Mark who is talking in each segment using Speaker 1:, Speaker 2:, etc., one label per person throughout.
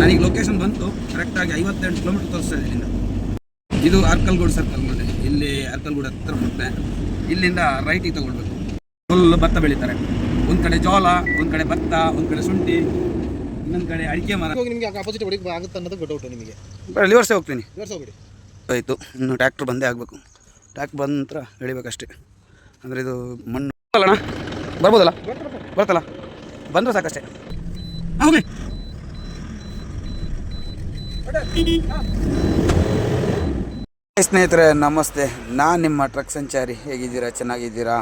Speaker 1: ನನಗೆ ಲೊಕೇಶನ್ ಬಂತು. ಕರೆಕ್ಟಾಗಿ ಐವತ್ತೆಂಟು ಕಿಲೋಮೀಟರ್ ತೋರಿಸ್ತಾ ಇದೆ ಇಲ್ಲಿಂದ. ಇದು ಅರ್ಕಲ್ಗೂಡು ಸರ್ಕಲ್ ನೋಡಿ. ಇಲ್ಲಿ ಅರ್ಕಲ್ಗೂಡು ಹತ್ರ ಬರುತ್ತೆ ಇಲ್ಲಿಂದ ರೈಟಿಗೆ ತಗೊಳ್ಬೇಕು. ಫುಲ್ ಭತ್ತ ಬೆಳೀತಾರೆ. ಒಂದು ಕಡೆ ಜೋಳ ಒಂದು ಕಡೆ ಭತ್ತ ಒಂದು ಕಡೆ ಶುಂಠಿ ಇನ್ನೊಂದು ಕಡೆ ಅಡಿಕೆ ಮರ.
Speaker 2: ಹೋಗಿ ನಿಮಗೆ ಆಪೋಸಿಟ್ ಹೊಡಿಗೆ ಆಗುತ್ತೆ ಅನ್ನೋದು ಗೊತ್ತೌಟು ನಿಮಗೆ.
Speaker 1: ಲಿವರ್ಸೇ ಹೋಗ್ತೀನಿ.
Speaker 2: ಲಿವರ್ಸ್ ಹೋಗ್ಬಿಡಿ.
Speaker 1: ಆಯಿತು. ಇನ್ನು ಟ್ಯಾಕ್ಟ್ರ್ ಬಂದೇ ಆಗಬೇಕು. ಟ್ಯಾಕ್ಟ್ರ್ ಬಂದ ನಂತರ ಎಳಿಬೇಕಷ್ಟೇ. ಅಂದರೆ ಇದು ಮಣ್ಣು. ಅಲ್ಲಣ್ಣ ಬರ್ಬೋದಲ್ಲ? ಬರ್ತಲ್ಲ. ಬಂದರೆ ಸಾಕಷ್ಟೇ. ಹೋಗಿ ಸ್ನೇಹಿತರೆ, ನಮಸ್ತೆ. ನಾನು ನಿಮ್ಮ ಟ್ರಕ್ ಸಂಚಾರಿ. ಹೇಗಿದ್ದೀರಾ? ಚೆನ್ನಾಗಿದ್ದೀರಾ?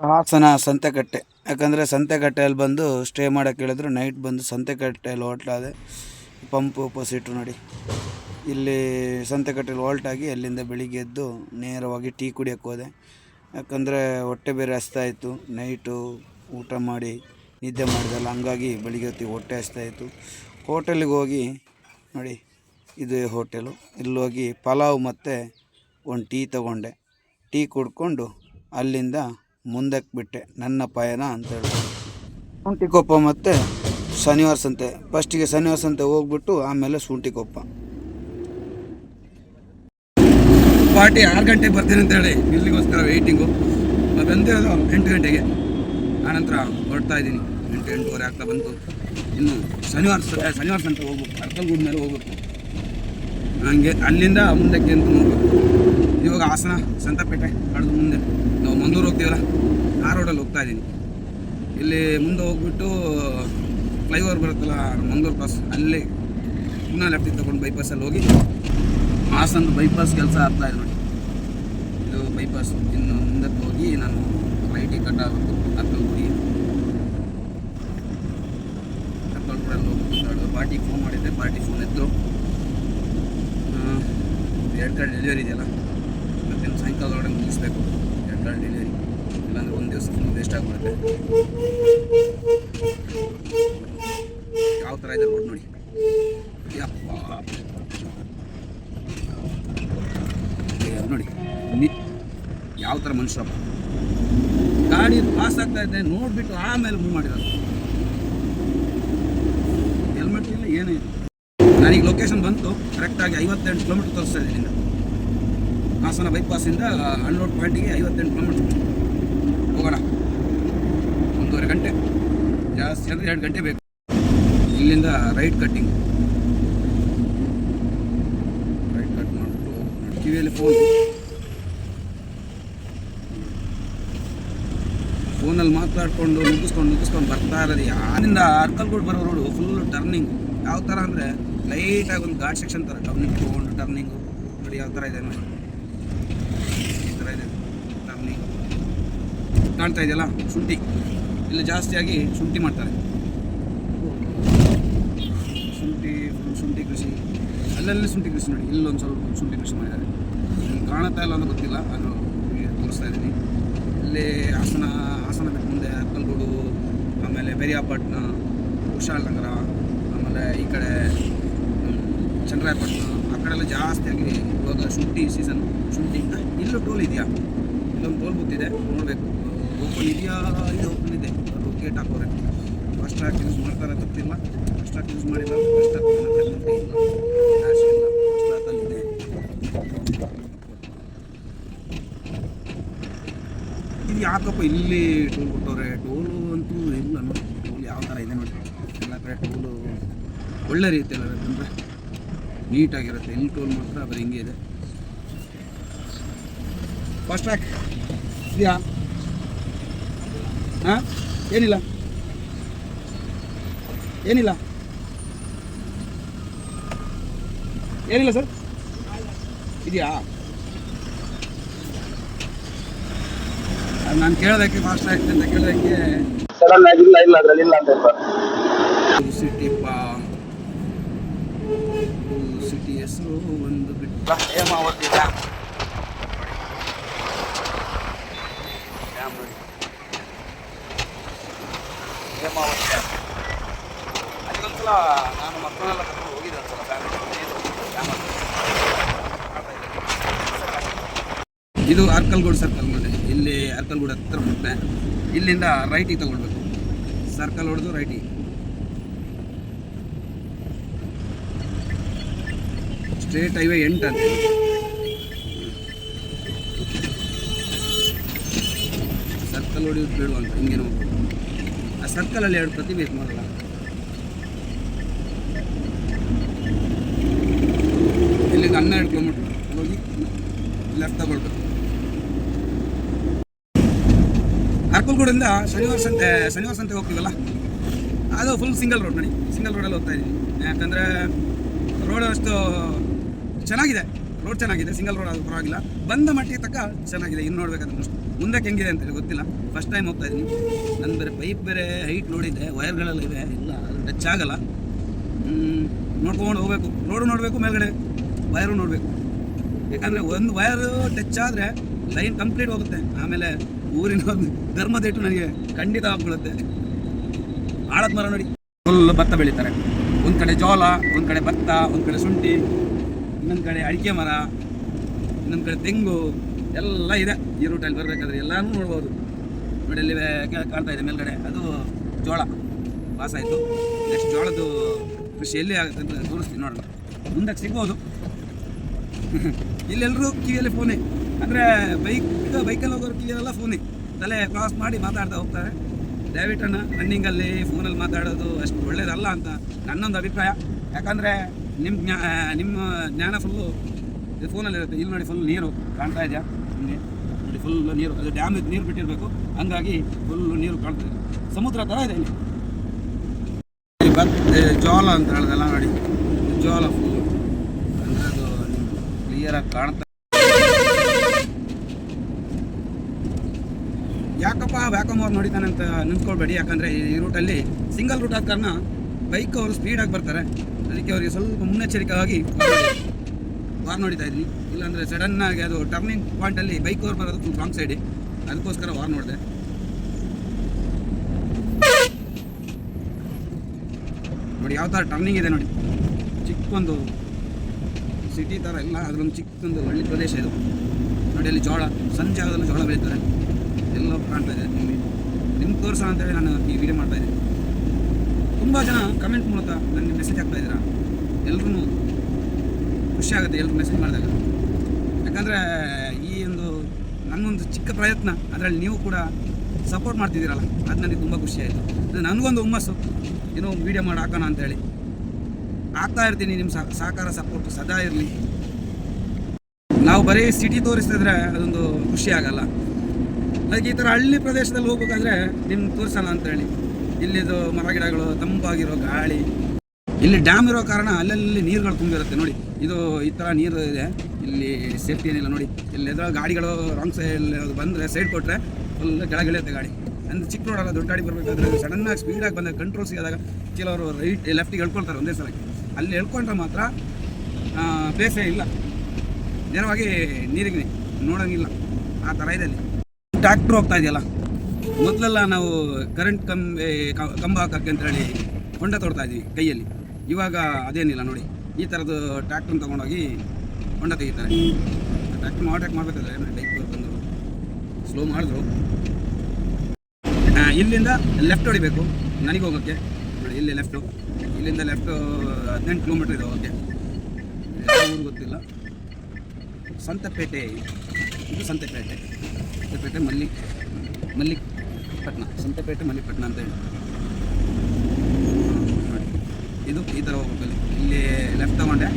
Speaker 1: ಹಾಸನ ಸಂತೆಕಟ್ಟೆ. ಯಾಕಂದರೆ ಸಂತೆಕಟ್ಟೆಯಲ್ಲಿ ಬಂದು ಸ್ಟೇ ಮಾಡೋಕ್ಕೆ ಹೇಳಿದ್ರು, ನೈಟ್ ಬಂದು ಸಂತೆಕಟ್ಟೆಯಲ್ಲಿ ಹೋಟ್ಲಾದೆ ಪಂಪ್ ಅಪೋಸಿಟು ನೋಡಿ. ಇಲ್ಲಿ ಸಂತೆಕಟ್ಟೆಯಲ್ಲಿ ಹೋಲ್ಟಾಗಿ ಅಲ್ಲಿಂದ ಬೆಳಿಗ್ಗೆ ಎದ್ದು ನೇರವಾಗಿ ಟೀ ಕುಡಿಯೋಕ್ಕೆ ಹೋದೆ. ಯಾಕಂದರೆ ಹೊಟ್ಟೆ ಬೇರೆ ಹಸ್ತಾಯಿತ್ತು ನೈಟು ಊಟ ಮಾಡಿ, ನಿದ್ದೆ ಮಾಡಿದಲ್ಲ. ಹಂಗಾಗಿ ಬೆಳಿಗ್ಗೆ ಹೊತ್ತಿಗೆ ಹೊಟ್ಟೆ ಹಸ್ತಾಯಿತ್ತು ಹೋಟೆಲಿಗೆ ಹೋಗಿ ನೋಡಿ, ಇದು ಹೋಟೆಲು. ಇಲ್ಲಿ ಹೋಗಿ ಪಲಾವ್ ಮತ್ತು ಒಂದು ಟೀ ತಗೊಂಡೆ. ಟೀ ಕುಡ್ಕೊಂಡು ಅಲ್ಲಿಂದ ಮುಂದಕ್ಕೆ ಬಿಟ್ಟೆ. ನನ್ನ ಪಯಣ ಅಂತ ಶುಂಠಿಕೊಪ್ಪ ಮತ್ತು ಶನಿವಾರ ಸಂತೆ. ಫಸ್ಟಿಗೆ ಶನಿವಾರ ಸಂತೆ ಹೋಗ್ಬಿಟ್ಟು ಆಮೇಲೆ ಶುಂಠಿಕೊಪ್ಪ. ಪಾರ್ಟಿ ಆರು ಗಂಟೆಗೆ ಬರ್ತೀನಿ ಅಂತ ಹೇಳಿ ಇಲ್ಲಿಗೋಸ್ಕರ ವೆಯ್ಟಿಂಗು ಬಂದಿರೋದು ಎಂಟು ಗಂಟೆಗೆ. ಆನಂತರ ಹೊರಡ್ತಾ ಇದ್ದೀನಿ. ಎಂಟು ಎಂಟೂವರೆ ಆಗ್ತಾ ಬಂತು. ಇನ್ನು ಶನಿವಾರ ಶನಿವಾರ ಸಂತೆ ಹೋಗ್ಬೇಕು. ಅರ್ಕಲ್ಗೂಡ್ ಮೇಲೆ ಹೋಗ್ಬೇಕು. ಹಂಗೆ ಅಲ್ಲಿಂದ ಮುಂದಕ್ಕೆ ಅಂತ ನೋಡ್ಬೇಕು. ಇವಾಗ ಹಾಸನ, ಸಂತಪೇಟೆ ಕಳೆದು ಮುಂದೆ. ನಾವು ಮಂದೂರ್ ಹೋಗ್ತೀವಲ್ಲ, ಆ ರೋಡಲ್ಲಿ ಹೋಗ್ತಾ ಇದ್ದೀನಿ. ಇಲ್ಲಿ ಮುಂದೆ ಹೋಗ್ಬಿಟ್ಟು ಫ್ಲೈಓವರ್ ಬರುತ್ತಲ್ಲ, ಮಂಗಳೂರು ಪಾಸ್ ಅಲ್ಲಿ ಪುನಃ ಲೆಫ್ಟಿಗೆ ತೊಗೊಂಡು ಬೈಪಾಸಲ್ಲಿ ಹೋಗಿ ಹಾಸನ ಬೈಪಾಸ್ ಕೆಲಸ ಆಗ್ತಾ ಇದೆ ನೋಡಿ. ಇದು ಬೈಪಾಸ್ ಇನ್ನು ಮುಂದಕ್ಕೆ ಹೋಗಿ ನಾನು ಲೈಟಿಗೆ ಕಟ್ ಆಗಬೇಕು ಅಕ್ಕಲ್ಗುಡಿ ಅಕ್ಕಲ್ಗುಡಲ್ಲಿ ಹೋಗ್ಬಿಟ್ಟು ಪಾರ್ಟಿಗೆ ಫೋನ್ ಮಾಡಿದ್ದೆ ಪಾರ್ಟಿ ಫೋನ್ ಎತ್ತು ಎರಡು ಕಾರ್ಡ್ ಡೆಲಿವರಿ ಇದೆಯಲ್ಲ ಮತ್ತೆ ಸಾಯಂಕಾಲದೊಳಗೆ ಮುಗಿಸ್ಬೇಕು. ಎರಡು ಕಾರ್ಡ್ ಡೆಲಿವರಿ ಇಲ್ಲಾಂದ್ರೆ ಒಂದು ದಿವಸ ಫುಲ್ ವೇಸ್ಟ್ ಆಗಿಬಿಡುತ್ತೆ. ಯಾವ ಥರ ಇದೆ ನೋಡಿ. ನೋಡಿ. ನಿ ಯಾವ ಥರ ಮನುಷ್ಯ ಗಾಡಿ ಪಾಸ್ ಆಗ್ತಾ ಇದೆ, ನೋಡಿಬಿಟ್ಟು ಆಮೇಲೆ ಮೂವ್ ಮಾಡಿರೋದು. ನನಗೆ ಲೊಕೇಶನ್ ಬಂತು ಕರೆಕ್ಟಾಗಿ ಐವತ್ತೆಂಟು ಕಿಲೋಮೀಟರ್ ತೋರಿಸ್ತಾ ಇದೆ ಇಲ್ಲಿಂದ ಹಾಸನ ಬೈಪಾಸಿಂದ ಅನ್ಲೋಡ್ ಪಾಯಿಂಟಿಗೆ ಐವತ್ತೆಂಟು ಕಿಲೋಮೀಟರ್ ಹೋಗೋಣ. ಒಂದೂವರೆ ಗಂಟೆ. ಜಾಸ್ತಿ ಅಂದರೆ ಎರಡು ಗಂಟೆ ಬೇಕು. ಇಲ್ಲಿಂದ ರೈಟ್ ಕಟ್ಟಿಂಗ್ ರೈಟ್ ಕಟ್ ಮಾಡಿಬಿಟ್ಟು ಕಿವಿಯಲ್ಲಿ ಫೋನ್ ಫೋನಲ್ಲಿ ಮಾತಾಡ್ಕೊಂಡು ನುಗ್ಗಿಸ್ಕೊಂಡು ನುಗ್ಗಿಸ್ಕೊಂಡು ಬರ್ತಾ ಇರೋದು ಯಾರಿಂದ? ಅರ್ಕಲ್ಗೂಡ್ ಬರೋ ರೋಡು ಫುಲ್ ಟರ್ನಿಂಗ್ ಯಾವ ಥರ ಅಂದರೆ ಲೈಟಾಗಿ ಒಂದು ಘಾಟ್ ಸೆಕ್ಷನ್ ಥರ, ಟರ್ನಿಂಗ್ ತೊಗೊಂಡು ಟರ್ನಿಂಗು. ನೋಡಿ ಯಾವ ಥರ ಇದೆ ನೋಡಿ. ಈ ಥರ ಇದೆ ಟರ್ನಿಂಗ್. ಕಾಣ್ತಾ ಇದೆಯಲ್ಲ? ಶುಂಠಿ. ಇಲ್ಲಿ ಜಾಸ್ತಿಯಾಗಿ ಶುಂಠಿ ಮಾಡ್ತಾರೆ. ಶುಂಠಿ ಶುಂಠಿ ಕೃಷಿ. ಅಲ್ಲಲ್ಲಿ ಶುಂಠಿ ಕೃಷಿ ನೋಡಿ. ಇಲ್ಲೊಂದು ಸ್ವಲ್ಪ ಶುಂಠಿ ಕೃಷಿ ಮಾಡಿದ್ದಾರೆ. ಕಾಣುತ್ತಾ ಇಲ್ಲ ಅಂತ ಗೊತ್ತಿಲ್ಲ ಅದು ತೋರಿಸ್ತಾ ಇದ್ದೀನಿ. ಇಲ್ಲಿ ಹಾಸನ ಹಾಸನ ಮುಂದೆ ಅಕ್ಕಲ್ಗೂಡು ಆಮೇಲೆ ಬೆರಿಯಾಪಟ್ಟಣ ಕುಶಾಲನಗರ ಆಮೇಲೆ ಈ ಕಡೆ ಚಂದ್ರಾಯಪಟ್ಟಣ, ಆ ಕಡೆ ಎಲ್ಲ ಜಾಸ್ತಿಯಾಗಿ ಇವಾಗ ಶುಂಠಿ ಸೀಸನ್ ಶುಂಠಿ ಇಲ್ಲೂ ಟೋಲ್ ಇದೆಯಾ? ಇಲ್ಲೊಂದು ಟೋಲ್ ಗೊತ್ತಿದೆ ನೋಡಬೇಕು. ಓಪನ್ ಇದೆಯಾ? ಇದು ಓಪನ್ ಇದೆ. ಅದು ಗೇಟ್ ಹಾಕೋರೆ. ಫಸ್ಟ್ ಟ್ರ್ಯಾಕ್ ಯೂಸ್ ಮಾಡ್ತಾರೆ ತಪ್ಪಿಲ್ಲ ಫಸ್ಟ್ ಟ್ರ್ಯಾಕ್ ಯೂಸ್ ಮಾಡಿಲ್ಲ. ಫಸ್ಟ್ ಟ್ರ್ಯಾಕ್ ಇದು. ಯಾಕಪ್ಪ ಇಲ್ಲಿ ಟೋಲ್ ಕೊಟ್ಟವ್ರೆ? ಟೋಲು ಅಂತೂ ಇಲ್ಲ, ನೋಡಿ. ಟೋಲ್ ಯಾವ ಥರ ಇದೆ ನೋಡಿ. ಎಲ್ಲ ಕಡೆ ಟೋಲು ಒಳ್ಳೆ ರೀತಿಯಲ್ಲಿ ಅಂದರೆ ನೀಟಾಗಿರುತ್ತೆ. ಇನ್ ಟೋಲ್ ಮಾತ್ರ ಬರೀ ಹಿಂಗೆ ಇದೆ. ಫಸ್ಟ್ ಟ್ರ್ಯಾಕ್ ಇದೆಯಾ? ಹಾಂ? ಏನಿಲ್ಲ? ಏನಿಲ್ಲ? ಏನಿಲ್ಲ ಸರ್ ಇದೆಯಾ? ನಾನು ಕೇಳೋದಕ್ಕೆ ಫಾಸ್ಟ್ ಆಗ್ತದೆ ಅಂತ ಕೇಳೋದಕ್ಕೆ
Speaker 2: ಸಡನ್ ಆಗಿಲ್ಲ ಇಲ್ಲ ಅದ್ರಲ್ಲಿ ಇಲ್ಲ ಅಂತ ಹೇಳ್ತಾರೆ
Speaker 1: ಸಿಟಿ ಪಾ ಸಿಟಿ ಹೆಸರು ಒಂದು ಬಿಟ್ಟು. ಹೇಮಾವತಿ ಡ್ಯಾಮ್. ಡ್ಯಾಮ್ ನೋಡಿ. ಹೇಮಾವತಿ ಡ್ಯಾಮ್ ಅಲ್ಲಿಗೊಂದ್ಸಲ ನಾನು ಮಕ್ಕಳನ್ನೆಲ್ಲ ಕರ್ಕೊಂಡು ಹೋಗಿದ್ದೆ ಒಂದ್ಸಲ ಫ್ಯಾಮಿಲಿ ಇದು ಅರ್ಕಲ್ಗೂಡು ಸರ್ಕಲ್ ನೋಡಿ. ಇಲ್ಲಿ ಅರ್ಕಲ್ಗೂಡು ಹತ್ರ ಬರುತ್ತೆ ಇಲ್ಲಿಂದ ರೈಟಿಗೆ ತಗೊಳ್ಬೇಕು. ಸರ್ಕಲ್ ಹೊಡೆದು ರೈಟಿಗೆ ಸ್ಟ್ರೇಟ್ ಹೈವೇ ಎಂಟು ಅಂತ. ಸರ್ಕಲ್ ಹೊಡಿಯೋದು ಬೇಡ ಅಂತ ಹಿಂಗೇನು ಆ ಸರ್ಕಲಲ್ಲಿ ಎರಡು ಪ್ರತಿ ಬೇಕು ಮಾಡಲ್ಲ ಇಲ್ಲಿಂದ ಹನ್ನೆರಡು ಕಿಲೋಮೀಟ್ರ್ ಹೋಗಿ ಲೆಫ್ಟ್ ತಗೊಳ್ಬೇಕು. ಅರ್ಕಲ್ಗೂಡಿಂದ ಶನಿವಾರ ಸಂತೆ ಶನಿವಾರ ಸಂತೆ ಹೋಗ್ತೀವಲ್ಲ? ಅದು ಫುಲ್ ಸಿಂಗಲ್ ರೋಡ್ ನೋಡಿ. ಸಿಂಗಲ್ ರೋಡಲ್ಲಿ ಹೋಗ್ತಾ ಇದ್ದೀನಿ ಯಾಕಂದರೆ ರೋಡ್ ಅಷ್ಟು ಚೆನ್ನಾಗಿದೆ. ರೋಡ್ ಚೆನ್ನಾಗಿದೆ ಸಿಂಗಲ್ ರೋಡ್ ಅದು ಪರವಾಗಿಲ್ಲ. ಬಂದ ಮಟ್ಟಿಗೆ ತಕ್ಕ ಚೆನ್ನಾಗಿದೆ. ಇನ್ನು ನೋಡ್ಬೇಕಾದ್ರೆ ಮುಂದಕ್ಕೆ ಹೆಂಗಿದೆ ಅಂತೇಳಿ ಗೊತ್ತಿಲ್ಲ. ಫಸ್ಟ್ ಟೈಮ್ ಹೋಗ್ತಾ ಇದ್ದೀನಿ ನನ್ನ ಬೇರೆ ಪೈಪ್ ಬೇರೆ ಹೈಟ್ ನೋಡಿದ್ದೆ. ವೈರ್ಗಳೆಲ್ಲ ಇವೆ. ಇಲ್ಲ ಟಚ್ ಆಗಲ್ಲ. ನೋಡ್ಕೊಂಡು ಹೋಗ್ಬೇಕು. ರೋಡು ನೋಡಬೇಕು, ಮೇಲ್ಗಡೆ. ವೈರು ನೋಡಬೇಕು. ಯಾಕಂದರೆ ಒಂದು ವೈರ್ ಟಚ್ ಆದರೆ ಲೈನ್ ಕಂಪ್ಲೀಟ್ ಹೋಗುತ್ತೆ. ಆಮೇಲೆ ಊರಿನ ಒಂದು ಧರ್ಮದಿಟ್ಟು ನನಗೆ ಖಂಡಿತ ಆಗ್ಬಿಡುತ್ತೆ ಆಳದ ಮರ ನೋಡಿ. ಫುಲ್ ಭತ್ತ ಬೆಳೀತಾರೆ. ಒಂದು ಕಡೆ ಜೋಳ, ಒಂದು ಕಡೆ ಭತ್ತ, ಒಂದು ಕಡೆ ಶುಂಠಿ. ಇನ್ನೊಂದು ಕಡೆ ಅಡಿಕೆ ಮರ, ಇನ್ನೊಂದು ಕಡೆ ತೆಂಗು, ಎಲ್ಲ ಇದೆ. ಈ ರೂಟಲ್ಲಿ ಬರಬೇಕಾದ್ರೆ ಎಲ್ಲನೂ ನೋಡ್ಬೋದು. ನೋಡಿ, ಅಲ್ಲಿ ಕಾಣ್ತಾ ಇದೆ ಮೇಲ್ಗಡೆ. ಅದು ಜೋಳ. ಪಾಸ್ ಆಯಿತು. ನೆಕ್ಸ್ಟ್ ಜೋಳದ್ದು ಕೃಷಿ ಎಲ್ಲಿ ಆಗುತ್ತೆ ಅಂತ ತೋರಿಸ್ತೀನಿ ನೋಡೋಣ. ಮುಂದಕ್ಕೆ ಸಿಗ್ಬೋದು. ಇಲ್ಲೆಲ್ಲರೂ ಕಿವಿಯಲ್ಲಿ ಫೋನೇ ಅಂದರೆ ಬೈಕ್ ಬೈಕಲ್ಲಿ ಹೋಗೋರು ಕಿವಿಯಲ್ಲೆಲ್ಲ ಫೋನೇ ತಲೆ ಕ್ರಾಸ್ ಮಾಡಿ ಮಾತಾಡ್ತಾ ಹೋಗ್ತಾರೆ. ದಯವಿಟ್ಟಣ್ಣ ರನ್ನಿಂಗಲ್ಲಿ ಫೋನಲ್ಲಿ ಮಾತಾಡೋದು ಅಷ್ಟು ಒಳ್ಳೇದಲ್ಲ ಅಂತ ನನ್ನೊಂದು ಅಭಿಪ್ರಾಯ. ಯಾಕಂದರೆ ನಿಮ್ಮ ಜ್ಞಾ ನಿಮ್ಮ ಜ್ಞಾನ ಫುಲ್ಲು ಇದು ಫೋನಲ್ಲಿ ಇರುತ್ತೆ. ಇಲ್ಲಿ ನೋಡಿ ಫುಲ್ ನೀರು ಕಾಣ್ತಾ ಇದೆಯಾ? ನಿಮಗೆ? ನೋಡಿ ಫುಲ್ ನೀರು, ಅದು ಡ್ಯಾಮ್ ನೀರು ಬಿಟ್ಟಿರಬೇಕು. ಹಂಗಾಗಿ ಫುಲ್ ನೀರು ಕಾಣ್ತದೆ ಸಮುದ್ರ ಥರ ಇದೆ ಇಲ್ಲಿ. ಬತ್ ಜೋಲ ಅಂತ ಹೇಳಿದೆಲ್ಲ ನೋಡಿ. ಜ್ವಾಲ ಫುಲ್ಲು ಅಂದರೆ ಅದು ಕ್ಲಿಯರಾಗಿ ಕಾಣ್ತಾ ಯಾಕಪ್ಪ ವ್ಯಾಕಮ್ ಅವ್ರು ನೋಡಿದಾನೆ ಅಂತ ನಿಂತ್ಕೊಳ್ಬೇಡಿ. ಯಾಕಂದರೆ ಈ ರೂಟಲ್ಲಿ ಸಿಂಗಲ್ ರೂಟ್ ಆದ ಕಾರಣ ಬೈಕ್ ಅವರು ಸ್ಪೀಡಾಗಿ ಬರ್ತಾರೆ. ಅದಕ್ಕೆ ಅವರಿಗೆ ಸ್ವಲ್ಪ ಮುನ್ನೆಚ್ಚರಿಕೆಯಾಗಿ ವಾರ್ ನೋಡಿತಾ ಇದ್ವಿ. ಇಲ್ಲಾಂದರೆ ಸಡನ್ನಾಗಿ ಅದು ಟರ್ನಿಂಗ್ ಪಾಯಿಂಟಲ್ಲಿ ಬೈಕ್ ಓವರ್ ಬರೋದು ಫುಲ್ ರಾಂಗ್ ಸೈಡ್ ಅದಕ್ಕೋಸ್ಕರ ವಾರ್ ನೋಡಿದೆ. ನೋಡಿ, ಯಾವ ಥರ ಟರ್ನಿಂಗ್ ಇದೆ ನೋಡಿ. ಚಿಕ್ಕೊಂದು ಸಿಟಿ ಥರ ಇಲ್ಲ ಅದರೊಂದು ಚಿಕ್ಕದೊಂದು ಹಳ್ಳಿ ಪ್ರದೇಶ ಇದು. ನೋಡಿ, ಅಲ್ಲಿ ಜೋಳ ಸಂಜೆ ಜಾಗದಲ್ಲಿ ಜೋಳ ಬೆಳೀತಾರೆ. ಎಲ್ಲ ಕಾಣ್ತಾ ಇದೆ ನಿಮಗೆ ನಿಮ್ಗೆ ತೋರಿಸೋಣ ಅಂತೇಳಿ ನಾನು ಈ ವಿಡಿಯೋ ಮಾಡ್ತಾ ಇದ್ದೀನಿ. ತುಂಬ ಜನ ಕಮೆಂಟ್ ಮೂಲಕ ನನಗೆ ಮೆಸೇಜ್ ಆಗ್ತಾ ಇದ್ದೀರಾ? ಎಲ್ರೂ ಖುಷಿ ಆಗುತ್ತೆ ಎಲ್ಲರೂ ಮೆಸೇಜ್ ಮಾಡಿದಾಗ. ಯಾಕಂದರೆ ಈ ಒಂದು ನನ್ನೊಂದು ಚಿಕ್ಕ ಪ್ರಯತ್ನ, ಅದರಲ್ಲಿ ನೀವು ಕೂಡ ಸಪೋರ್ಟ್ ಮಾಡ್ತಿದ್ದೀರಲ್ಲ, ಅದು ನನಗೆ ತುಂಬ ಖುಷಿಯಾಯಿತು ಅಂದರೆ ಅದು ನನಗೊಂದು ಹುಮ್ಮಸ್ಸು, ಏನೋ ವೀಡಿಯೋ ಮಾಡಿ ಹಾಕೋಣ ಅಂತೇಳಿ. ಆಗ್ತಾ ಇರ್ತೀನಿ ನಿಮ್ಮ ಸಹ- ಸಹಕಾರ ಸಪೋರ್ಟ್ ಸದಾ ಇರಲಿ. ನಾವು ಬರೀ ಸಿಟಿ ತೋರಿಸ್ತಿದ್ರೆ ಅದೊಂದು ಖುಷಿ ಆಗಲ್ಲ. ಅದಕ್ಕೆ ಈ ಥರ ಹಳ್ಳಿ ಪ್ರದೇಶದಲ್ಲಿ ಹೋಗ್ಬೇಕಾದ್ರೆ ನಿಮ್ಗೆ ತೋರಿಸೋಣ ಅಂತೇಳಿ. ಇಲ್ಲಿದು ಮರ ಗಿಡಗಳು ತಂಪಾಗಿರೋ ಗಾಳಿ. ಇಲ್ಲಿ ಡ್ಯಾಮ್ ಇರೋ ಕಾರಣ ಅಲ್ಲಲ್ಲಿ ನೀರುಗಳು ತುಂಬಿರುತ್ತೆ, ನೋಡಿ. ಇದು ಈ ಥರ ನೀರು ಇದೆ. ಇಲ್ಲಿ ಸೇಫ್ಟಿ ಏನಿಲ್ಲ, ನೋಡಿ. ಇಲ್ಲಿ ಎದುರು ಗಾಡಿಗಳು ರಾಂಗ್ ಸೈಡ್ ಬಂದರೆ ಸೈಡ್ ಕೊಟ್ಟರೆ ಫುಲ್ ಕೆಳಗಿಳಿಯುತ್ತೆ ಗಾಡಿ. ಅಂದರೆ ಚಿಕ್ಕ ರೋಡಲ್ಲ ದೊಡ್ಡ ಗಾಡಿ ಬರಬೇಕಾದ್ರೆ ಸಡನ್ನಾಗಿ ಸ್ಪೀಡಾಗಿ ಬಂದಾಗ ಕಂಟ್ರೋಲ್ ಸಿಗದಾಗ ಕೆಲವರು ರೈಟ್ ಲೆಫ್ಟಿಗೆ ಹೇಳ್ಕೊಳ್ತಾರೆ ಒಂದೇ ಸಲಕ್ಕೆ. ಅಲ್ಲಿ ಎಳ್ಕೊಂಡ್ರೆ ಮಾತ್ರ ಪ್ಲೇಸೇ ಇಲ್ಲ. ನೇರವಾಗಿ ನೀರಿಗೆ ನೋಡೋಂಗಿಲ್ಲ. ಆ ಥರ ಇದೆ ಅಲ್ಲಿ. ಟ್ರ್ಯಾಕ್ಟ್ರ್ ಹೋಗ್ತಾ ಇದೆಯಲ್ಲ? ಮೊದಲೆಲ್ಲ ನಾವು ಕರೆಂಟ್ ಕಂಬ ಕಂಬ ಹಾಕಕ್ಕೆ ಅಂತೇಳಿ ಹೊಂಡ ತೊಡ್ತಾ ಇದ್ವಿ ಕೈಯಲ್ಲಿ. ಇವಾಗ ಅದೇನಿಲ್ಲ ನೋಡಿ, ಈ ಥರದ್ದು ಟ್ರ್ಯಾಕ್ಟ್ರನ್ನ ತೊಗೊಂಡೋಗಿ ಹೊಂಡ ತೆಗಿತಾರೆ. ಟ್ರ್ಯಾಕ್ಟ್ರ್ ಮಾಡ್ಯಾಕ್ ಮಾಡಬೇಕಾದ್ರೆ ಬೈಕ್ ಬಂದರು ಸ್ಲೋ ಮಾಡಿದ್ರು. ಇಲ್ಲಿಂದ ಲೆಫ್ಟ್ ಹೊಡಿಬೇಕು, ನನಗೆ ಹೋಗೋಕ್ಕೆ. ನೋಡಿ, ಇಲ್ಲಿ ಲೆಫ್ಟು ಇಲ್ಲಿಂದ ಲೆಫ್ಟು ಹದಿನೆಂಟು ಕಿಲೋಮೀಟ್ರ್ ಇದೆ ಹೋಗೋಕ್ಕೆ. ಊರು ಗೊತ್ತಿಲ್ಲ. ಸಂತಪೇಟೆ, ಇದು ಸಂತೆಪೇಟೆ. ಸಂತೆಪೇಟೆ ಮಲ್ಲಿ ಮಲ್ಲಿಪಟ್ನ ಸಂತೆಪೇಟೆ ಮಣಿಪಟ್ಣ ಅಂತ ಹೇಳಿ. ಇದು ಈ ಥರ ಹೋಗ್ಬೇಕು ಇಲ್ಲಿ. ಲೆಫ್ಟ್ ತೊಗೊಂಡೆ.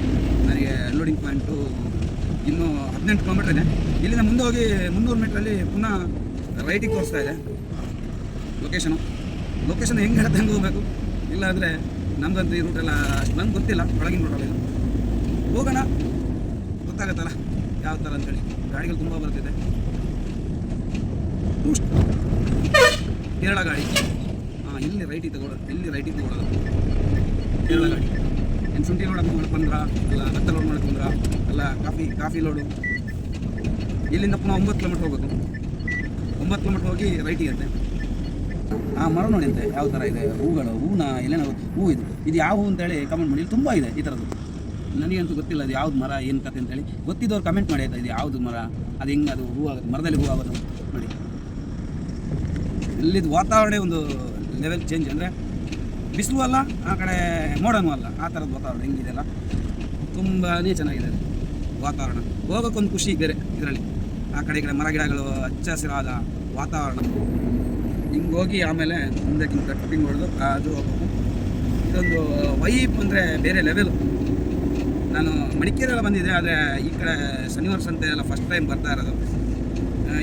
Speaker 1: ನನಗೆ ಲೋಡಿಂಗ್ ಪಾಯಿಂಟು ಇನ್ನೂ ಹದಿನೆಂಟು ಕಿಲೋಮೀಟ್ರ್ ಇದೆ. ಇಲ್ಲಿಂದ ಮುಂದೆ ಹೋಗಿ ಮುನ್ನೂರು ಮೀಟ್ರಲ್ಲಿ ಪುನಃ ರೈಟಿಗೆ ತೋರಿಸ್ತಾ ಇದೆ. ಲೊಕೇಶನು ಲೊಕೇಶನ್ ಹೆಂಗೆ ಹೇಳ್ತಾ ಹೆಂಗೆ ಹೋಗ್ಬೇಕು. ಇಲ್ಲಾಂದರೆ ನಮ್ಗಂತೂ ಈ ರೂಟೆಲ್ಲ ನಂಗೆ ಗೊತ್ತಿಲ್ಲ. ಒಳಗಿನ ರೂಟಲ್ಲ ಹೋಗೋಣ. ಗೊತ್ತಾಗತ್ತಲ್ಲ? ಯಾವ ಥರ ಅಂತೇಳಿ ಗಾಡಿಗಳು ತುಂಬ ಬರ್ತಿದೆ. ಕೇರಳ ಗಾಡಿ ಹಾಂ ಇಲ್ಲಿ ರೈಟ್ ತಗೊಳ್ಳೋದು ಇಲ್ಲಿ ರೈಟಿಗೆ ತಗೊಳ್ಳೋದು ಕೇರಳ ಗಾಡಿ ಏನು ಶುಂಠಿ ಲೋಡ್ ಮಾಡ್ಕೊಂಡು ಬಂದ್ರ ಅಲ್ಲ, ಭತ್ತ ಲೋಡ್ ಮಾಡಕ್ಕೆ ಬಂದ್ರ ಅಲ್ಲ ಕಾಫಿ ಕಾಫಿ ಲೋಡು ಇಲ್ಲಿಂದ ಪುನಃ ಒಂಬತ್ತು ಕಿಲೋಮೀಟ್ರ್ ಹೋಗೋದು ಒಂಬತ್ತು ಕಿಲೋಮೀಟ್ರ್ ಹೋಗಿ ರೈಟಿಗೆ ಅಂತೆ. ಆ ಮರ ನೋಡಿ ಅಂತೆ, ಯಾವ ಥರ ಇದೆ? ಹೂಗಳು, ಹೂನ ಎಲ್ಲೇನೋ ಹೂ ಇದು. ಇದು ಯಾವ ಹೂ ಅಂತೇಳಿ ಕಮೆಂಟ್ ಮಾಡಿ. ಇಲ್ಲಿ ತುಂಬ ಇದೆ ಈ ಥರದ್ದು ನನಗಂತೂ ಗೊತ್ತಿಲ್ಲ ಅದು ಯಾವ್ದು ಮರ, ಏನು ಕತೆ ಅಂತೇಳಿ. ಗೊತ್ತಿದ್ದವ್ರು ಕಮೆಂಟ್ ಮಾಡಿ ಆಯ್ತಾ, ಇದು ಯಾವುದು ಮರ? ಅದು ಹೆಂಗೆ ಅದು ಹೂ ಆಗುತ್ತೆ? ಮರದಲ್ಲಿ ಹೂ ಆಗೋದು? ಇಲ್ಲಿದ್ದು ವಾತಾವರಣ ಒಂದು ಲೆವೆಲ್ ಚೇಂಜ್ ಅಂದರೆ ಬಿಸಿಲು ಅಲ್ಲ, ಆ ಕಡೆ ಮೋಡನೂ ಅಲ್ಲ, ಆ ಥರದ ವಾತಾವರಣ ಹೆಂಗಿದೆಯಲ್ಲ ತುಂಬಾ ಚೆನ್ನಾಗಿದೆ ವಾತಾವರಣ. ಹೋಗೋಕ್ಕೊಂದು ಖುಷಿ ಬೇರೆ ಇದರಲ್ಲಿ. ಆ ಕಡೆ ಈ ಕಡೆ ಮರ ಹಚ್ಚ ಹಸಿರಾದ ವಾತಾವರಣ. ಹಿಂಗೆ ಹೋಗಿ ಆಮೇಲೆ ಮುಂದೆ ಹಿಂಗೆ ಕಟ್ಟಿಂಗ್ ಹೊಡೆದು ಅದು ಹೋಗ್ಬೇಕು. ಇದೊಂದು ವೈಪ್ ಅಂದರೆ ಬೇರೆ ಲೆವೆಲು ನಾನು ಮಡಿಕೇರಿಯೆಲ್ಲ ಬಂದಿದ್ದೆ, ಆದರೆ ಈ ಕಡೆ ಶನಿವಾರ ಸಂತೆ ಎಲ್ಲ ಫಸ್ಟ್ ಟೈಮ್ ಬರ್ತಾ ಇರೋದು.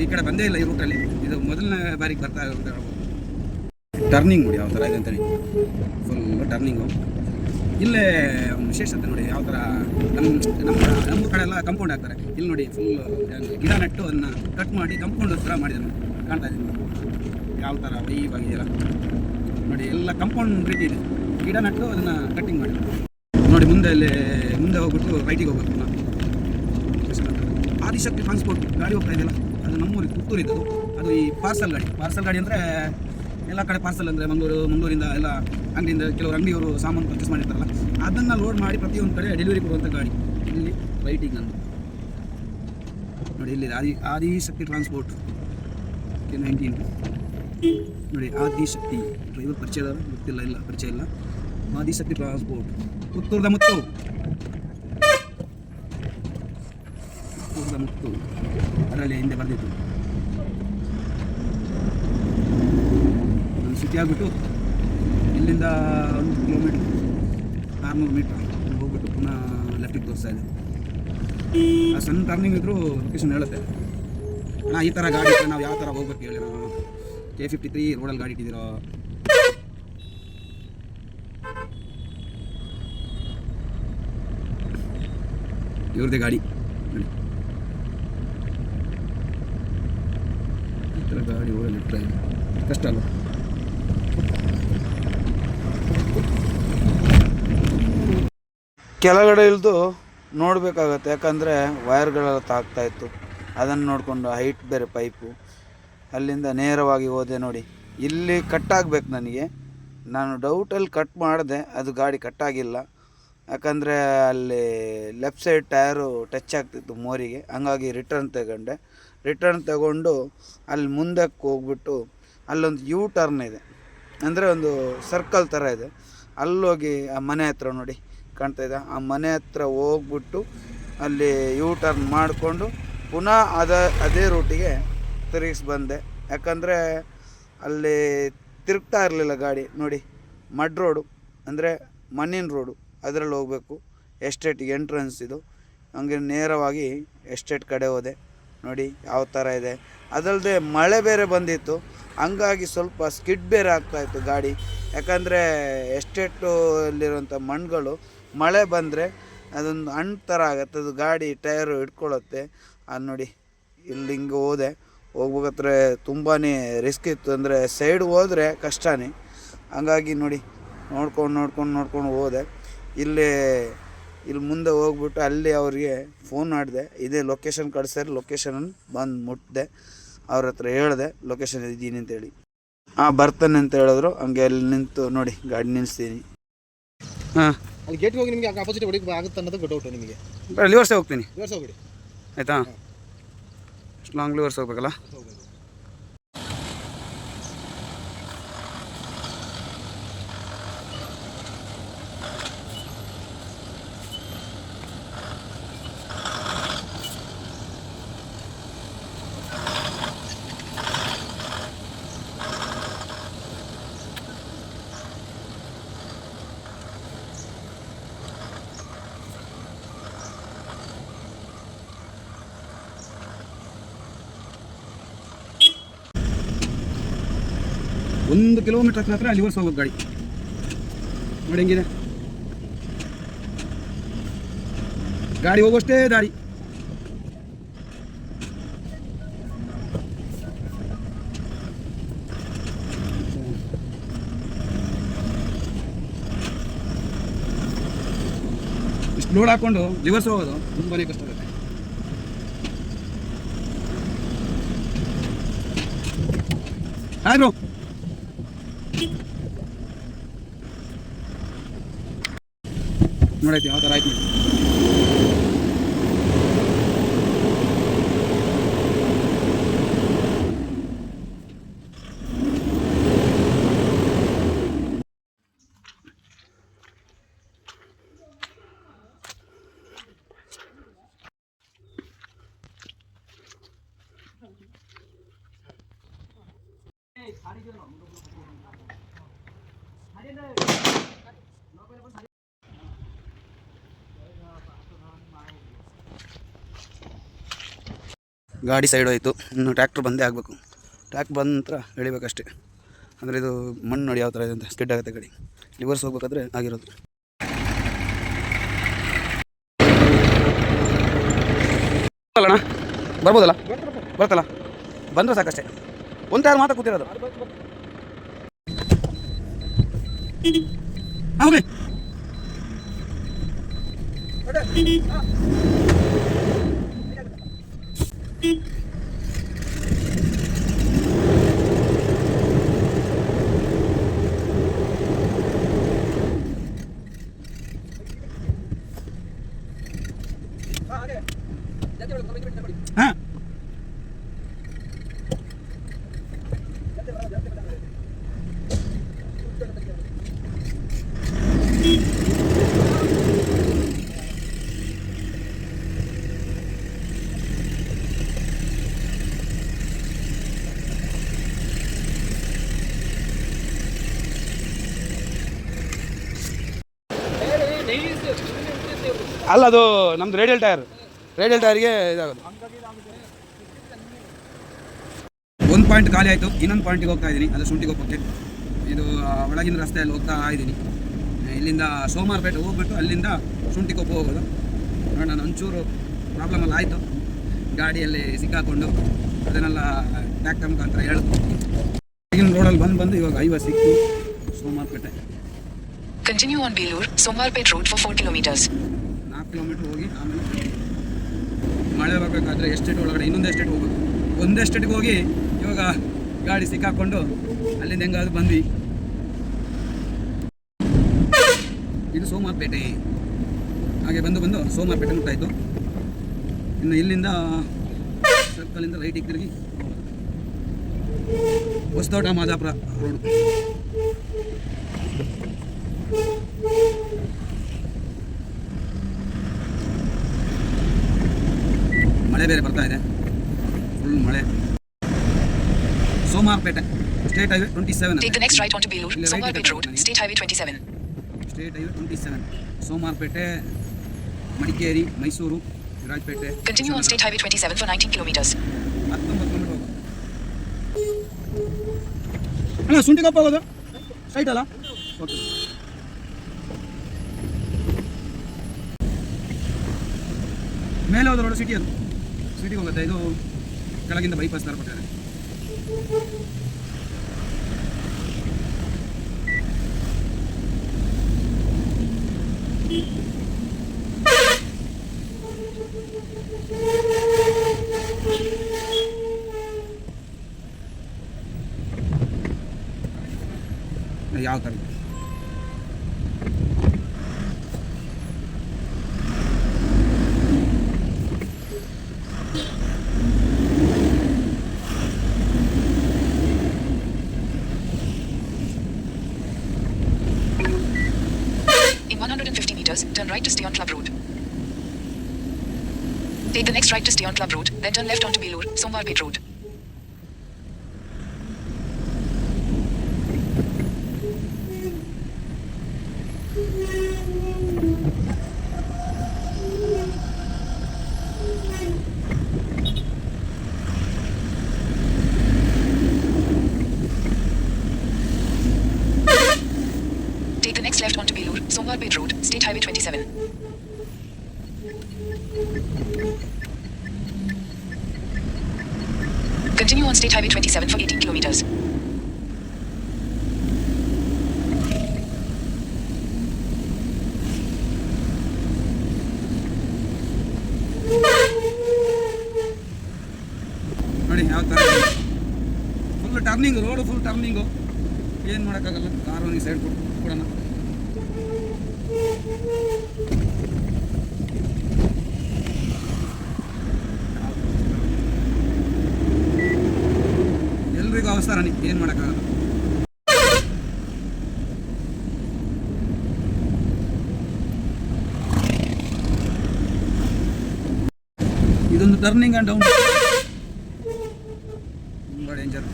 Speaker 1: ಈ ಕಡೆ ಬಂದೇ ಇಲ್ಲ ಈ ರೂಟಲ್ಲಿ ಇದು ಮೊದಲನೇ ಬಾರಿಗೆ ಬರ್ತಾ ಅಂತ ಹೇಳ್ಬೋದು. ಟರ್ನಿಂಗ್ ನೋಡಿ, ಯಾವ ಥರ ಇದೆ ಅಂತೇಳಿ ಫುಲ್ ಟರ್ನಿಂಗು ಇಲ್ಲೇ ಒಂದು ವಿಶೇಷತೆ ನೋಡಿ, ಯಾವ ಥರ ನಮ್ಮ ನಮ್ಮ ನಮ್ಮ ಕಡೆ ಎಲ್ಲ ಕಂಪೌಂಡ್ ಹಾಕ್ತಾರೆ ಇಲ್ಲಿ ನೋಡಿ ಫುಲ್ ಗಿಡ ನೆಟ್ಟು ಅದನ್ನು ಕಟ್ ಮಾಡಿ ಕಂಪೌಂಡ್ ಥರ ಮಾಡಿದ್ದಾನೆ. ಕಾಣ್ತಾ ಇದ್ದೀನಿ. ಯಾವ ಥರ ವೈಬ್ ಆಗಿದೆಯಲ್ಲ ನೋಡಿ, ಎಲ್ಲ ಕಂಪೌಂಡ್ ರೀತಿ ಇದೆ. ಗಿಡ ನೆಟ್ಟು ಅದನ್ನು ಕಟ್ಟಿಂಗ್ ಮಾಡಿ. ನೋಡಿ, ಮುಂದೆ ಅಲ್ಲಿ, ಮುಂದೆ ಹೋಗ್ಬಿಟ್ಟು ರೈಟಿಗೆ ಹೋಗ್ಬೇಕು ನಾವು. ಆದಿಶಕ್ತಿ ಟ್ರಾನ್ಸ್ಪೋರ್ಟ್ ಗಾಡಿ ಹೋಗ್ತಾ ಇದೆಯಲ್ಲ, ಅದು ನಮ್ಮೂರಿಗೆ ಪುತ್ತೂರಿದ್ದು. ಅದು ಈ ಪಾರ್ಸಲ್ ಗಾಡಿ. ಪಾರ್ಸಲ್ ಗಾಡಿ ಅಂದರೆ ಎಲ್ಲ ಕಡೆ ಪಾರ್ಸಲ್ ಅಂದರೆ ಮಂಗಳೂರು ಮಂಗಳೂರಿಂದ ಎಲ್ಲ ಅಂಗಡಿಯಿಂದ ಕೆಲವರು ಅಂಗಡಿಯವರು ಸಾಮಾನು ಪರ್ಚೇಸ್ ಮಾಡಿರ್ತಾರಲ್ಲ, ಅದನ್ನು ಲೋಡ್ ಮಾಡಿ ಪ್ರತಿಯೊಂದು ಕಡೆ ಡೆಲಿವರಿ ಕೊಡುವಂಥ ಗಾಡಿ. ಇಲ್ಲಿ ರೈಟಿಂಗ್ ಅಂತ ನೋಡಿ ಇಲ್ಲಿ ಆದಿ, ಆದಿಶಕ್ತಿ ಟ್ರಾನ್ಸ್ಪೋರ್ಟ್ ಕೆ ನೈನ್ಟೀನ್ ನೋಡಿ ಆದಿಶಕ್ತಿ. ಡ್ರೈವರ್ ಪರಿಚಯ? ಗೊತ್ತಿಲ್ಲ, ಇಲ್ಲ, ಪರಿಚಯ ಇಲ್ಲ. ಆದಿಶಕ್ತಿ ಟ್ರಾನ್ಸ್ಪೋರ್ಟ್ ಪುತ್ತೂರದ ಮುತ್ತು. ಪುತ್ತೂರದ ಮುತ್ತು. ಅದರಲ್ಲಿ ಹಿಂದೆ ಬರೆದಿತ್ತು ಒಂದು ಸಿಟಿ ಆಗಿಬಿಟ್ಟು ಇಲ್ಲಿಂದ ಒಂದು ಕಿಲೋಮೀಟ್ರ್ ಆರುನೂರು ಮೀಟ್ರ್ ಹೋಗ್ಬಿಟ್ಟು ಪುನಃ ಲೆಫ್ಟಿಗೆ ತೋರಿಸ್ತಾ ಇದೆ. ಆ ಸಣ್ಣ ಟರ್ನಿಂಗ್ ಇದ್ದರೂ ಲೊಕೇಶನ್ ಹೇಳುತ್ತೆ. ಅಣ್ಣ, ಈ ಥರ ಗಾಡಿ ಇದ್ರೆ ನಾವು ಯಾವ ಥರ ಹೋಗ್ಬೇಕು ಹೇಳಿ ನಾವು ಕೆ ಫಿಫ್ಟಿ ತ್ರೀ ರೋಡಲ್ಲಿ ಗಾಡಿ ಇಟ್ಟಿದ್ದೀರೋ? ಇವ್ರದ್ದೇ ಗಾಡಿ. ಈ ಥರ ಗಾಡಿ ಓಡಲ್ಲಿ ಇಟ್ಟರೆ ಕಷ್ಟ ಅಲ್ವ? ಕೆಳಗಡೆ ಇಳಿದು ನೋಡಬೇಕಾಗತ್ತೆ, ಯಾಕಂದರೆ ವೈರ್ಗಳೆಲ್ಲ ತಾಗ್ತಾ ಇತ್ತು. ಅದನ್ನು ನೋಡಿಕೊಂಡು ಹೈಟ್ ಬೇರೆ ಪೈಪು. ಅಲ್ಲಿಂದ ನೇರವಾಗಿ ಹೋದೆ ನೋಡಿ. ಇಲ್ಲಿ ಕಟ್ಟಾಗಬೇಕು ನನಗೆ. ನಾನು ಡೌಟಲ್ಲಿ ಕಟ್ ಮಾಡಿದೆ, ಅದು ಗಾಡಿ ಕಟ್ಟಾಗಿಲ್ಲ ಯಾಕಂದರೆ ಅಲ್ಲಿ ಲೆಫ್ಟ್ ಸೈಡ್ ಟಯರು ಟಚ್ ಆಗ್ತಿತ್ತು ಮೋರಿಗೆ. ಹಂಗಾಗಿ ರಿಟರ್ನ್ ತಗೊಂಡೆ. ರಿಟರ್ನ್ ತಗೊಂಡು ಅಲ್ಲಿ ಮುಂದಕ್ಕೆ ಹೋಗ್ಬಿಟ್ಟು ಅಲ್ಲೊಂದು ಯೂ ಟರ್ನ್ ಇದೆ. ಅಂದರೆ ಒಂದು ಸರ್ಕಲ್ ಥರ ಇದೆ. ಅಲ್ಲೋಗಿ ಆ ಮನೆ ಹತ್ರ ನೋಡಿ. ಕಾಣ್ತಾ ಇದೆ. ಆ ಮನೆ ಹತ್ರ ಹೋಗ್ಬಿಟ್ಟು ಅಲ್ಲಿ ಯೂ ಟರ್ನ್ ಮಾಡಿಕೊಂಡು ಪುನಃ ಅದ, ಅದೇ ರೂಟಿಗೆ ತಿರುಗಿಸಿ ಬಂದೆ. ಯಾಕಂದರೆ ಅಲ್ಲಿ ತಿರುಗ್ತಾ ಇರಲಿಲ್ಲ ಗಾಡಿ. ನೋಡಿ, ಮಡ್ ರೋಡು ಅಂದರೆ ಮಣ್ಣಿನ ರೋಡು. ಅದರಲ್ಲಿ ಹೋಗಬೇಕು. ಎಸ್ಟೇಟಿಗೆ ಎಂಟ್ರೆನ್ಸ್ ಇದು. ಹಂಗೆ ನೇರವಾಗಿ ಎಸ್ಟೇಟ್ ಕಡೆ ಹೋದೆ. ನೋಡಿ, ಯಾವ ಥರ ಇದೆ. ಅದಲ್ಲದೆ ಮಳೆ ಬೇರೆ ಬಂದಿತ್ತು. ಹಂಗಾಗಿ ಸ್ವಲ್ಪ ಸ್ಕಿಡ್ ಬೇರೆ ಆಗ್ತಾಯಿತ್ತು ಗಾಡಿ. ಯಾಕಂದರೆ ಎಸ್ಟೇಟಲ್ಲಿರುವಂಥ ಮಣ್ಣುಗಳು ಮಳೆ ಬಂದರೆ ಅದೊಂದು ಹಣ್ಣು ಥರ ಆಗುತ್ತೆ. ಅದು ಗಾಡಿ ಟೈರು ಹಿಡ್ಕೊಳ್ಳುತ್ತೆ ಅದು ನೋಡಿ, ಇಲ್ಲಿ ಹಿಂಗೆ ಹೋದೆ. ಹೋಗ್ಬೇಕಾದ್ರೆ ತುಂಬಾ ರಿಸ್ಕ್ ಇತ್ತು. ಅಂದರೆ ಸೈಡ್ ಹೋದರೆ ಕಷ್ಟನೇ. ಹಂಗಾಗಿ ನೋಡಿ, ನೋಡ್ಕೊಂಡು ನೋಡ್ಕೊಂಡು ನೋಡ್ಕೊಂಡು ಹೋದೆ. ಇಲ್ಲಿ ಇಲ್ಲಿ ಮುಂದೆ ಹೋಗ್ಬಿಟ್ಟು ಅಲ್ಲಿ ಅವರಿಗೆ ಫೋನ್ ಮಾಡಿದೆ. ಇದೇ ಲೊಕೇಶನ್ ಕಳಿಸ್ತಾರೆ ಲೊಕೇಶನ್ ಬಂದು ಮುಟ್ಟಿದೆ ಅವ್ರ ಹತ್ರ ಹೇಳಿದೆ ಲೊಕೇಶನ್ ಇದ್ದೀನಿ ಅಂತೇಳಿ ಹಾಂ, ಬರ್ತಾನೆ ಅಂತ ಹೇಳಿದ್ರು. ಹಂಗೆ ಅಲ್ಲಿ ನಿಂತು ನೋಡಿ, ಗಾಡಿ ನಿಲ್ಲಿಸ್ತೀನಿ ಹಾಂ.
Speaker 2: ಅಲ್ಲಿ ಗೇಟ್ಗೆ ಹೋಗಿ ನಿಮಗೆ ಆಪೋಸಿಟ್ ಹೊಡಿಗೆ ಆಗುತ್ತೆ ಅನ್ನೋದು ಡೌಟು ನಿಮಗೆ.
Speaker 1: ಲಿವರ್ಸೇ ಹೋಗ್ತೀನಿ.
Speaker 2: ಲಿವರ್ಸ್ ಹೋಗ್ಬಿಡಿ.
Speaker 1: ಆಯಿತಾ? ಲಾಂಗ್ ಲಿವರ್ಸ್ ಹೋಗ್ಬೇಕಲ್ಲ? ಒಂದು ಕಿಲೋಮೀಟರ್ ಹತ್ರ ಹತ್ರ ಲಿವರ್ಸ್ ಹೋಗೋ ಗಾಡಿ. ನೋಡಿ ಹೆಂಗಿದೆ. ಗಾಡಿ ಹೋಗೋಷ್ಟೇ ದಾರಿ. ಇಷ್ಟು ಲೋಡ್ ಹಾಕೊಂಡು ರಿವರ್ಸ್ ಹೋಗೋದು ತುಂಬಾನೇ ಕಷ್ಟ ಆಗುತ್ತೆ. ಹಾಯ್ ನೋಡೈತಿ ಯಾವ ಥರ ಆಯ್ತು ಗಾಡಿ ಸೈಡ್ ಹೋಯಿತು. ಇನ್ನು ಟ್ರ್ಯಾಕ್ಟ್ರ್ ಬಂದೇ ಆಗಬೇಕು. ಟ್ರ್ಯಾಕ್ಟ್ ಬಂದ ನಂತರ ಎಳಿಬೇಕಷ್ಟೇ. ಅಂದರೆ ಇದು ಮಣ್ಣು ನೋಡಿ ಯಾವ ಥರ ಇದೆ ಅಂತ ಸ್ಕಿಡ್ ಆಗುತ್ತೆ ಗಾಡಿ. ಲಿವರ್ಸ್ ಹೋಗ್ಬೇಕಾದ್ರೆ ಆಗಿರೋದು. ಬರ್ಬೋದಲ್ಲ? ಬರ್ತಲ್ಲ ಬಂದರೆ ಸಾಕಷ್ಟೇ. ಒಂದು ಯಾರು ಮಾತ್ರ ಕೂತಿರೋದು. ಹೋಗಿ ಹಾಂ ಅಲ್ಲ ಅದು ನಮ್ದು ರೇಡಿಯಲ್ ಟೈರ್. ರೇಡಿಯಲ್ ಟೈರ್ಗೆ ಇದಾಗೋದು. ಒಂದು ಪಾಯಿಂಟ್ ಖಾಲಿ ಆಯಿತು ಇನ್ನೊಂದು ಪಾಯಿಂಟಿಗೆ ಹೋಗ್ತಾ ಇದ್ದೀನಿ ಅದು ಶುಂಠಿಗೆ ಹೋಗೋಕ್ಕೆ ಇದು ಆ, ಒಳಗಿನ ರಸ್ತೆಯಲ್ಲಿ ಹೋಗ್ತಾ ಇದ್ದೀನಿ. ಇಲ್ಲಿಂದ ಸೋಮಾರ್ಪೇಟೆ ಹೋಗ್ಬಿಟ್ಟು ಅಲ್ಲಿಂದ ಶುಂಠಿಕೊಪ್ಪ ಹೋಗೋದು. ನೋಡೋಣ ಒಂಚೂರು ಪ್ರಾಬ್ಲಮ್ ಎಲ್ಲ ಆಯಿತು. ಗಾಡಿಯಲ್ಲಿ ಸಿಕ್ಕಾಕೊಂಡು ಅದನ್ನೆಲ್ಲ ಟ್ಯಾಕ್ಟರ್ ಮುಖಾಂತರ ಹೇಳಿದ್ರು ಈಗಿನ ರೋಡಲ್ಲಿ ಬಂದು ಬಂದು ಇವಾಗ ಐವತ್ತು ಸಿಕ್ತು Somwarpet
Speaker 3: continue on Belur Somarpet Road for 4 kilometers.
Speaker 1: Kilometre ಹೋಗಿ ಆಮೇಲೆ ಮಳೆ ಬರಬೇಕಾದ್ರೆ ಎಸ್ಟೇಟ್ ಒಳಗಡೆ, ಇನ್ನೊಂದು ಎಸ್ಟೇಟ್ ಹೋಗ್ಬೇಕು. ಒಂದು ಎಸ್ಟೇಟ್ಗೆ ಹೋಗಿ ಇವಾಗ ಗಾಡಿ ಸಿಕ್ಕಾಕೊಂಡು ಅಲ್ಲಿಂದ ಹೆಂಗಾದ್ರು ಬಂದ್ವಿ. ಇದು ಸೋಮಾರ್ಪೇಟೆ ಹಾಗೆ ಬಂದು ಬಂದು ಸೋಮಾರ್ಪೇಟೆ ಮುಟ್ಟಾಯಿತು ಇನ್ನು ಇಲ್ಲಿಂದ ಸರ್ಕಲಿಂದ ರೈಟಿಗೆ ತಿರುಗಿ ಹೊಸದೋಟ ಮಾದಾಪುರ ರೋಡ್ ಬೇರೆ ಬರ್ತಾ ಇದೆ. ಫುಲ್ ಮಳೆ. Somwarpet state highway twenty seven
Speaker 3: Take the next right onto Belur,
Speaker 1: Ile right
Speaker 3: Somarpet
Speaker 1: ಗೆ
Speaker 3: Road,
Speaker 1: ತಗೊಂಡು
Speaker 3: State Highway 27.
Speaker 1: State highway twenty seven Somwarpet Madikeri Mysuru Virajpet.
Speaker 3: Continue on State Highway 27 for 19 kilometers.
Speaker 1: ಹತ್ತೊಂಬತ್ತು kilometre ಹೋಗೋದು. ಅಣ್ಣ ಶುಂಠಿಗೊಪ್ಪ ಹೋಗೋದು? Straight ಅಲ್ಲ? Okay ಮೇಲೆ ಹೋದ road city ಅದು. ಸಿಟಿಗೆ ಹೋಗುತ್ತೆ ಇದು ಕೆಳಗಿಂದ ಬೈಪಾಸ್ ಥರ ಕೊಟ್ಟಿದ್ದಾರೆ. ಯಾವ ಥರ
Speaker 3: then turn left onto Belur, Somarpet Road. Take the next left onto Belur, Somarpet Road, State Highway 27.
Speaker 1: Road full turning ಏನು ಮಾಡೋಕ್ಕಾಗಲ್ಲ? ಕಾರ್ ಅವನಿಗೆ ಸೈಡ್ ಕೊಟ್ಟು ಕೊಡೋಣ. ಎಲ್ರಿಗೂ ಅವಸರನೇ ಏನು ಮಾಡೋಕ್ಕಾಗಲ್ಲ. ಇದೊಂದು ಟರ್ನಿಂಗ್ ಆ್ಯಂಡ್ ಡೌನ್ ತುಂಬ ಡೇಂಜರ್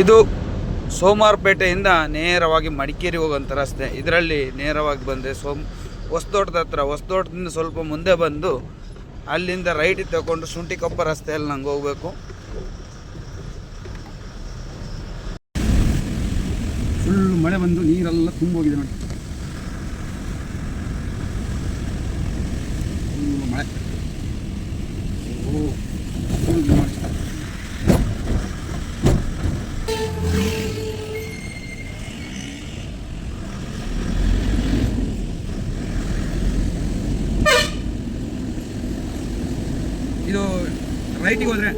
Speaker 1: ಇದು ಸೋಮವಾರಪೇಟೆಯಿಂದ ನೇರವಾಗಿ ಮಡಿಕೇರಿ ಹೋಗುವಂಥ ರಸ್ತೆ. ಇದರಲ್ಲಿ ನೇರವಾಗಿ ಬಂದೆ ಸೋಮ್ ಹೊಸ್ದೋಟದ ಹತ್ರ ಹೊಸ್ದೋಟದಿಂದ ಸ್ವಲ್ಪ ಮುಂದೆ ಬಂದು ಅಲ್ಲಿಂದ ರೈಟ್ ತಗೊಂಡು ಶುಂಠಿಕೊಪ್ಪ ರಸ್ತೆಯಲ್ಲಿ ನಂಗೆ ಹೋಗಬೇಕು. ಫುಲ್ ಮಳೆ ಬಂದು ನೀರೆಲ್ಲ ತುಂಬೋಗಿದೆ ನೋಡಿ ಫುಲ್ ಮಳೆ ಓ ಫುಲ್ ನೋಡಿ ಇದು ರೈಟಿಗೆ ಹೋದರೆ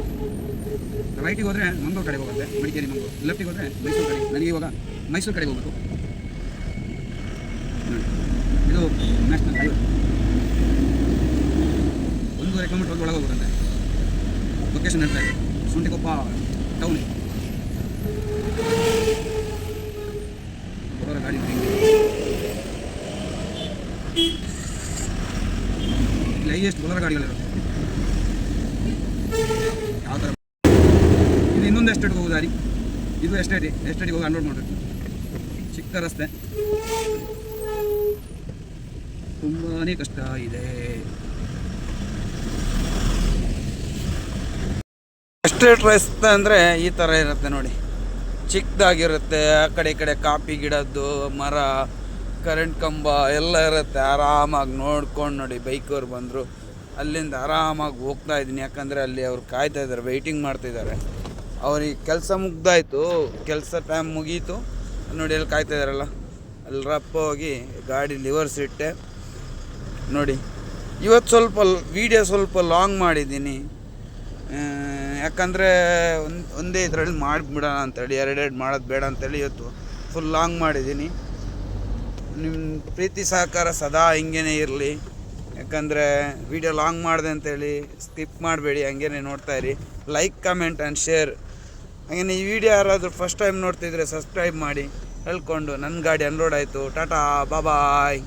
Speaker 1: ರೈಟಿಗೆ ಹೋದರೆ ಮಂಗಳೂರು ಕಡೆಗೆ ಹೋಗುತ್ತೆ ಮಡಿಕೇರಿ ಮಂಗಳೂರು ಲೆಫ್ಟಿಗೆ ಹೋದರೆ ಮೈಸೂರು ಕಡೆ ನನಗೆ ಇವಾಗ ಮೈಸೂರು ಕಡೆಗೆ ಹೋಗ್ಬೇಕು. ಇದು ನ್ಯಾಷನಲ್ ಹೈವೇ ಒಂದೂವರೆ ಕಿಲೋಮೀಟರ್ ಒಳಗೆ ಹೋಗುತ್ತಂತೆ ಲೊಕೇಶನ್ ಹೇಳ್ತಾ ಇದೆ ಸುಂಟಿಕೊಪ್ಪ ಟೌನ್ ಗಾಡಿ. ಇಲ್ಲಿ ಹೈಯೆಸ್ಟ್ ಬೋಲರ ಗಾಡಿಗಳಿರುತ್ತೆ ಯಾವ ಥರ ಇದು ಇನ್ನೊಂದು ಎಸ್ಟೇಟ್ಗೆ ಹೋಗೋ ದಾರಿ. ಇದು ಎಸ್ಟೇಟ್ ಎಸ್ಟೇಟಿಗೆ ಹೋಗಿ ಅನ್ಲೋಡ್ ಮಾಡಬೇಕು. ಚಿಕ್ಕ ರಸ್ತೆ. ತುಂಬಾನೇ ಕಷ್ಟ ಇದೆ ಎಸ್ಟೇಟ್ ರಸ್ತೆ ಅಂದರೆ ಈ ಥರ ಇರುತ್ತೆ ನೋಡಿ. ಚಿಕ್ಕದಾಗಿರುತ್ತೆ, ಆ ಕಡೆ ಕಡೆ ಕಾಪಿ ಗಿಡದ್ದು, ಮರ ಕರೆಂಟ್ ಕಂಬ ಎಲ್ಲ ಇರುತ್ತೆ. ಆರಾಮಾಗಿ ನೋಡ್ಕೊಂಡು ನೋಡಿ ಬೈಕವ್ರು ಬಂದರು. ಅಲ್ಲಿಂದ ಆರಾಮಾಗಿ ಹೋಗ್ತಾ ಇದ್ದೀನಿ. ಯಾಕಂದರೆ ಅಲ್ಲಿ ಅವ್ರು ಕಾಯ್ತಾ ಇದ್ದಾರೆ ವೆಯ್ಟಿಂಗ್ ಮಾಡ್ತಿದ್ದಾರೆ ಅವ್ರಿಗೆ ಕೆಲಸ ಮುಗ್ದಾಯ್ತು. ಕೆಲಸ ಟೈಮ್ ಮುಗೀತು. ನೋಡಿ ಅಲ್ಲಿ ಕಾಯ್ತಾ ಇದ್ದಾರಲ್ಲ ಅಲ್ಲಿ ರಪ್ಪ ಹೋಗಿ ಗಾಡಿ ಲಿವರ್ಸ್ ಇಟ್ಟೆ ನೋಡಿ, ಇವತ್ತು ಸ್ವಲ್ಪ ವಿಡಿಯೋ ಸ್ವಲ್ಪ ಲಾಂಗ್ ಮಾಡಿದ್ದೀನಿ. ಯಾಕಂದರೆ ಒಂದು, ಒಂದೇ ಇದರಲ್ಲಿ ಮಾಡಿಬಿಡೋಣ ಅಂತೇಳಿ ಎರಡೆರಡು ಮಾಡೋದು ಬೇಡ ಅಂತೇಳಿ ಇವತ್ತು ಫುಲ್ ಲಾಂಗ್ ಮಾಡಿದ್ದೀನಿ. ನಿಮ್ಮ ಪ್ರೀತಿ ಸಹಕಾರ ಸದಾ ಹಿಂಗೇ ಇರಲಿ. ಯಾಕಂದರೆ ವಿಡಿಯೋ ಲಾಂಗ್ ಮಾಡಿದೆ ಅಂತೇಳಿ ಸ್ಕಿಪ್ ಮಾಡಬೇಡಿ, ಹಂಗೇನೆ ನೋಡ್ತಾ ಇರಿ. ಲೈಕ್ ಕಮೆಂಟ್ ಆ್ಯಂಡ್ ಶೇರ್ ಹಾಗೇನೆ ಈ ವಿಡಿಯೋ ಯಾರಾದರೂ ಫಸ್ಟ್ ಟೈಮ್ ನೋಡ್ತಿದ್ರೆ ಸಬ್ಸ್ಕ್ರೈಬ್ ಮಾಡಿ ಹೇಳ್ಕೊಂಡು ನನ್ನ ಗಾಡಿ ಅನ್ಲೋಡ್ ಆಯಿತು, ಟಾಟಾ ಬಾಯ್